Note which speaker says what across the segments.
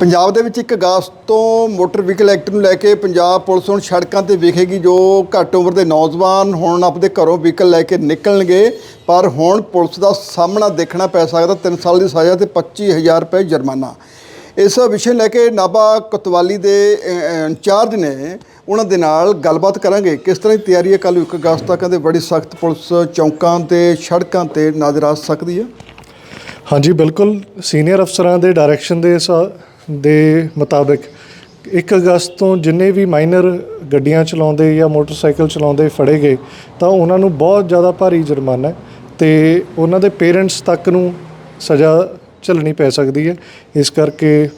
Speaker 1: ਪੰਜਾਬ ਦੇ ਵਿੱਚ 1 ਅਗਸਤ ਤੋਂ ਮੋਟਰ ਵਹੀਕਲ ਐਕਟ ਨੂੰ ਲੈ ਕੇ ਪੰਜਾਬ ਪੁਲਿਸ ਹੁਣ ਸੜਕਾਂ ਤੇ ਵੇਖੇਗੀ ਜੋ ਘੱਟ ਉਮਰ ਦੇ ਨੌਜਵਾਨ ਹੁਣ ਆਪਣੇ ਘਰੋਂ ਵਹੀਕਲ ਲੈ ਕੇ ਨਿਕਲਣਗੇ। ਪਰ ਹੁਣ ਪੁਲਿਸ ਦਾ ਸਾਹਮਣਾ ਦੇਖਣਾ ਪੈ ਸਕਦਾ 3 ਸਾਲ ਦੀ ਸਜ਼ਾ ਤੇ 25000 ਰੁਪਏ ਜੁਰਮਾਨਾ। ਇਸ ਵਿਸ਼ੇ ਨੂੰ ਲੈ ਕੇ ਨਾਭਾ ਕੋਤਵਾਲੀ ਦੇ ਇੰਚਾਰਜ ਨੇ ਉਹਨਾਂ ਦੇ ਨਾਲ ਗੱਲਬਾਤ ਕਰਾਂਗੇ। ਕਿਸ ਤਰ੍ਹਾਂ ਦੀ ਤਿਆਰੀ ਹੈ? ਕੱਲ੍ਹ 1 ਅਗਸਤ ਤੱਕ ਕਹਿੰਦੇ ਬੜੀ ਸਖਤ ਪੁਲਿਸ ਚੌਂਕਾਂ ਤੇ ਸੜਕਾਂ ਤੇ ਨਜ਼ਰ ਆ ਸਕਦੀ ਹੈ।
Speaker 2: ਹਾਂਜੀ, ਬਿਲਕੁਲ। ਸੀਨੀਅਰ ਅਫਸਰਾਂ ਦੇ ਡਾਇਰੈਕਸ਼ਨ ਦੇ ਦੇ ਮੁਤਾਬਕ 1 ਅਗਸਤ ਤੋਂ ਜਿੰਨੇ ਵੀ ਮਾਈਨਰ ਗੱਡੀਆਂ ਚਲਾਉਂਦੇ ਜਾਂ ਮੋਟਰਸਾਈਕਲ ਚਲਾਉਂਦੇ ਫੜੇ ਗਏ, ਤਾਂ ਉਹਨਾਂ ਨੂੰ ਬਹੁਤ ਜ਼ਿਆਦਾ ਭਾਰੀ ਜੁਰਮਾਨਾ ਹੈ ਤੇ ਉਹਨਾਂ ਦੇ ਪੇਰੈਂਟਸ ਤੱਕ ਨੂੰ ਸਜ਼ਾ ਝੱਲਣੀ ਪੈ ਸਕਦੀ ਹੈ। ਇਸ ਕਰਕੇ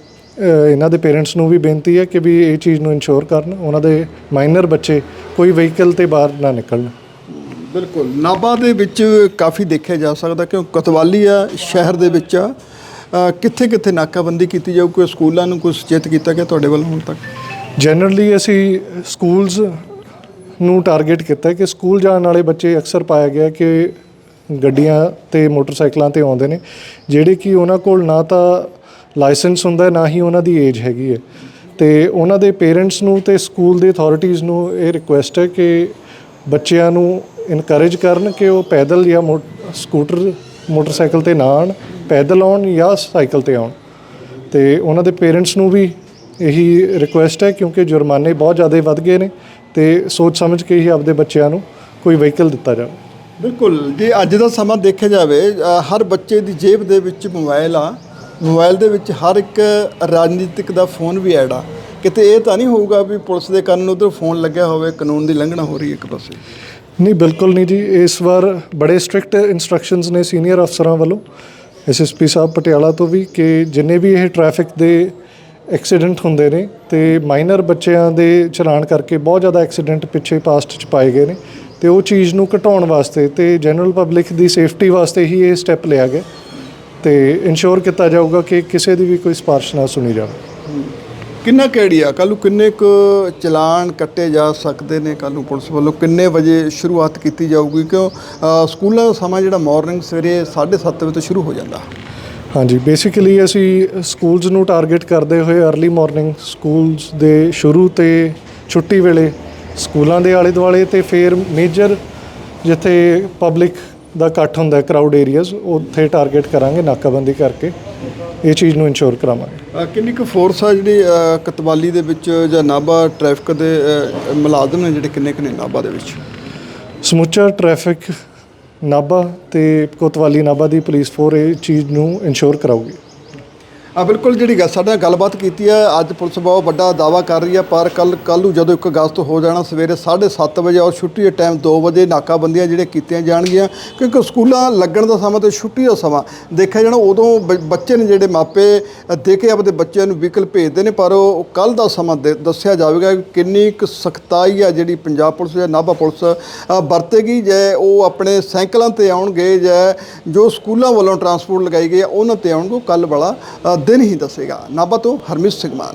Speaker 2: ਇਹਨਾਂ ਦੇ ਪੇਰੈਂਟਸ ਨੂੰ ਵੀ ਬੇਨਤੀ ਹੈ ਕਿ ਵੀ ਇਹ ਚੀਜ਼ ਨੂੰ ਇਨਸ਼ੋਰ ਕਰਨ, ਉਹਨਾਂ ਦੇ ਮਾਈਨਰ ਬੱਚੇ ਕੋਈ ਵਹੀਕਲ ਤੇ ਬਾਹਰ ਨਾ ਨਿਕਲਣ।
Speaker 1: ਬਿਲਕੁਲ। ਨਾਭਾ ਦੇ ਵਿੱਚ ਕਾਫੀ ਦੇਖਿਆ ਜਾ ਸਕਦਾ ਕਿ ਕਤਵਾਲੀ ਆ, ਸ਼ਹਿਰ ਦੇ ਵਿੱਚ ਆ। ਕਿੱਥੇ ਕਿੱਥੇ ਨਾਕਾਬੰਦੀ ਕੀਤੀ ਜਾਊ? ਕੋਈ ਸਕੂਲਾਂ ਨੂੰ ਕੋਈ ਸੁਚੇਤ ਕੀਤਾ ਗਿਆ ਤੁਹਾਡੇ ਵੱਲੋਂ ਹੁਣ ਤੱਕ?
Speaker 2: ਜਨਰਲੀ ਅਸੀਂ ਸਕੂਲਸ ਨੂੰ ਟਾਰਗੇਟ ਕੀਤਾ ਕਿ ਸਕੂਲ ਜਾਣ ਵਾਲੇ ਬੱਚੇ ਅਕਸਰ ਪਾਇਆ ਗਿਆ ਕਿ ਗੱਡੀਆਂ ਤੇ ਮੋਟਰਸਾਈਕਲਾਂ ਤੇ ਆਉਂਦੇ ਨੇ, ਜਿਹੜੇ ਕਿ ਉਹਨਾਂ ਕੋਲ ਨਾ ਤਾਂ ਲਾਇਸੈਂਸ ਹੁੰਦਾ, ਨਾ ਹੀ ਉਹਨਾਂ ਦੀ ਏਜ ਹੈਗੀ ਹੈ। ਤੇ ਉਹਨਾਂ ਦੇ ਪੇਰੈਂਟਸ ਨੂੰ ਤੇ ਸਕੂਲ ਦੇ ਅਥਾਰਟੀਆਂ ਨੂੰ ਇਹ ਰਿਕੁਐਸਟ ਹੈ ਕਿ ਬੱਚਿਆਂ ਨੂੰ ਇਨਕਰੇਜ ਕਰਨ ਕਿ ਉਹ ਪੈਦਲ ਜਾਂ ਮੋ- ਸਕੂਟਰ ਮੋਟਰਸਾਈਕਲ ਤੇ ਨਾ ਆਉਣ, ਪੈਦਲ ਆਉਣ ਜਾਂ ਸਾਈਕਲ ਤੇ ਆਉਣ। ਤੇ ਉਹਨਾਂ ਦੇ ਪੇਰੈਂਟਸ ਨੂੰ ਵੀ ਇਹੀ ਰਿਕੁਐਸਟ ਹੈ ਕਿਉਂਕਿ ਜੁਰਮਾਨੇ ਬਹੁਤ ਜ਼ਿਆਦਾ ਵੱਧ ਗਏ ਨੇ ਤੇ ਸੋਚ ਸਮਝ ਕੇ ਹੀ ਆਪਦੇ ਬੱਚਿਆਂ ਨੂੰ ਕੋਈ ਵਹੀਕਲ ਦਿੱਤਾ ਜਾਵੇ।
Speaker 1: ਬਿਲਕੁਲ, ਜੇ ਅੱਜ ਦਾ ਸਮਾਂ ਦੇਖਿਆ ਜਾਵੇ ਹਰ ਬੱਚੇ ਦੀ ਜੇਬ ਦੇ ਵਿੱਚ ਮੋਬਾਈਲ ਆ। ਮੋਬਾਈਲ ਦੇ ਵਿੱਚ ਹਰ ਇੱਕ ਰਾਜਨੀਤਿਕ ਦਾ ਫੋਨ ਵੀ ਐਡ ਆ। ਕਿਤੇ ਇਹ ਤਾਂ ਨਹੀਂ ਹੋਊਗਾ ਵੀ ਪੁਲਿਸ ਦੇ ਕੰਨ ਉਧਰ ਫੋਨ ਲੱਗਿਆ ਹੋਵੇ, ਕਾਨੂੰਨ ਦੀ ਲੰਘਣਾ ਹੋ ਰਹੀ ਹੈ ਇੱਕ ਪਾਸੇ।
Speaker 2: ਨਹੀਂ, ਬਿਲਕੁਲ ਨਹੀਂ ਜੀ। ਇਸ ਵਾਰ ਬੜੇ ਸਟ੍ਰਿਕਟ ਇਨਸਟਰਕਸ਼ਨਸ ਨੇ ਸੀਨੀਅਰ ਅਫਸਰਾਂ ਵੱਲੋਂ। ਐਸਐਸਪੀ ਸਾਹਿਬ ਪਟਿਆਲਾ ਤੋਂ ਵੀ ਕਿ ਜਿੰਨੇ ਵੀ ਇਹ ਟ੍ਰੈਫਿਕ ਦੇ ਐਕਸੀਡੈਂਟ ਹੁੰਦੇ ਨੇ ਤੇ ਮਾਈਨਰ ਬੱਚਿਆਂ ਦੇ ਚਲਾਨ ਕਰਕੇ ਬਹੁਤ ਜ਼ਿਆਦਾ ਐਕਸੀਡੈਂਟ ਪਿੱਛੇ ਪਾਸਟ ਚ ਪਾਏ ਗਏ ਨੇ ਤੇ ਉਹ ਚੀਜ਼ ਨੂੰ ਘਟਾਉਣ ਵਾਸਤੇ ਤੇ ਜਨਰਲ ਪਬਲਿਕ ਦੀ ਸੇਫਟੀ ਵਾਸਤੇ ਹੀ ਇਹ ਸਟੈਪ ਲਿਆ ਗਿਆ। ਤੇ ਇਨਸ਼ੋਰ ਕੀਤਾ ਜਾਊਗਾ ਕਿ ਕਿਸੇ ਦੀ ਵੀ ਕੋਈ ਸਿਫਾਰਿਸ਼ ਨਾ ਸੁਣੀ ਜਾਵੇ।
Speaker 1: ਕਿੰਨਾ ਕਿਹੜੀ ਆ ਕੱਲ੍ਹ ਨੂੰ ਕਿੰਨੇ ਕੁ ਚਲਾਨ ਕੱਟੇ ਜਾ ਸਕਦੇ ਨੇ ਕੱਲ੍ਹ ਨੂੰ ਪੁਲਿਸ ਵੱਲੋਂ? ਕਿੰਨੇ ਵਜੇ ਸ਼ੁਰੂਆਤ ਕੀਤੀ ਜਾਊਗੀ? ਕਿਉਂ ਅ, ਸਕੂਲਾਂ ਦਾ ਸਮਾਂ ਜਿਹੜਾ ਮਾਰਨਿੰਗ ਸਵੇਰੇ 7:30 ਵਜੇ ਤੋਂ ਸ਼ੁਰੂ ਹੋ ਜਾਂਦਾ।
Speaker 2: ਹਾਂਜੀ ਬੇਸਿਕਲੀ ਅਸੀਂ ਸਕੂਲਸ ਨੂੰ ਟਾਰਗੇਟ ਕਰਦੇ ਹੋਏ अर्ਲੀ ਮਾਰਨਿੰਗ ਸਕੂਲਸ ਦੇ ਸ਼ੁਰੂ ਤੇ ਛੁੱਟੀ ਵੇਲੇ ਸਕੂਲਾਂ ਦੇ ਆਲੇ ਦੁਆਲੇ ਤੇ ਫਿਰ ਮੇਜਰ ਜਿੱਥੇ ਪਬਲਿਕ ਦਾ ਇਕੱਠ ਹੁੰਦਾ ਕਰਾਊਡ ਏਰੀਆਜ਼ ਉੱਥੇ ਟਾਰਗੇਟ ਕਰਾਂਗੇ ਨਾਕਾਬੰਦੀ ਕਰਕੇ। ਇਹ ਚੀਜ਼ ਨੂੰ ਇਨਸ਼ੋਰ ਕਰਾਵਾਂਗੇ।
Speaker 1: ਅ, ਕਿੰਨੀ ਕੁ ਫੋਰਸ ਆ ਜਿਹੜੀ ਅ, ਕਤਵਾਲੀ ਦੇ ਵਿੱਚ ਜਾਂ ਨਾਭਾ ਟ੍ਰੈਫਿਕ ਦੇ ਅ, ਮੁਲਾਜ਼ਮ ਨੇ ਜਿਹੜੇ ਕਿੰਨੇ ਕਿੰਨੇ ਨਾਭਾ ਦੇ ਵਿੱਚ?
Speaker 2: ਸਮੁੱਚਾ ਟ੍ਰੈਫਿਕ ਨਾਭਾ ਤੇ ਕੋਤਵਾਲੀ ਨਾਭਾ ਦੀ ਪੁਲਿਸ ਫੋਰ ਇਹ ਚੀਜ਼ ਨੂੰ ਇਨਸ਼ੋਰ ਕਰਾਊਗੀ।
Speaker 1: ਆ ਬਿਲਕੁਲ ਜਿਹੜੀ ਗੱਲ ਸਾਡੇ ਨਾਲ ਗੱਲਬਾਤ ਕੀਤੀ ਹੈ, ਅੱਜ ਪੁਲਿਸ ਬਹੁਤ ਵੱਡਾ ਦਾਵਾ ਕਰ ਰਹੀ ਹੈ, ਪਰ ਕੱਲ ਕੱਲ ਨੂੰ ਜਦੋਂ 1 ਅਗਸਤ ਹੋ ਜਾਣਾ, ਸਵੇਰੇ 7:30 ਵਜੇ ਔਰ ਛੁੱਟੀ ਦੇ ਟਾਈਮ 2 ਵਜੇ ਨਾਕਾਬੰਦੀਆਂ ਜਿਹੜੇ ਕੀਤੀਆਂ ਜਾਣਗੀਆਂ, ਕਿਉਂਕਿ ਸਕੂਲਾਂ ਲੱਗਣ ਦਾ ਸਮਾਂ ਤੇ ਛੁੱਟੀ ਦਾ ਸਮਾਂ, ਦੇਖਿਆ ਜਾਣਾ ਉਦੋਂ ਬ- ਬੱਚੇ ਨੇ ਜਿਹੜੇ ਮਾਪੇ ਦੇ ਕੇ ਆਪਦੇ ਬੱਚਿਆਂ ਨੂੰ ਵਹੀਕਲ ਭੇਜਦੇ ਨੇ, ਪਰ ਉਹ ਕੱਲ ਦਾ ਸਮਾਂ ਦੇ- ਦੱਸਿਆ ਜਾਵੇਗਾ ਕਿ ਕਿੰਨੀ ਕੁ ਸਖਤਾਈ ਆ ਜਿਹੜੀ ਪੰਜਾਬ ਪੁਲਿਸ ਜਾਂ ਨਾਭਾ ਪੁਲਿਸ ਵਰਤੇਗੀ, ਜੇ ਉਹ ਆਪਣੇ ਸਾਈਕਲਾਂ ਤੇ ਆਉਣਗੇ, ਜਾਂ ਜੋ ਸਕੂਲਾਂ ਵੱਲੋਂ ਟਰਾਂਸਪੋਰਟ ਲਗਾਈ ਗਈ ਹੈ ਉਹਨਾਂ ਤੇ ਆਉਣਗੇ ਕੱਲ ਵਾਲਾ ਦਿਨ ਹੀ ਦੱਸੇਗਾ। ਨਾਭਾ ਤੋਂ ਹਰਮਿਤ ਸਿੰਘ ਮਾਨ।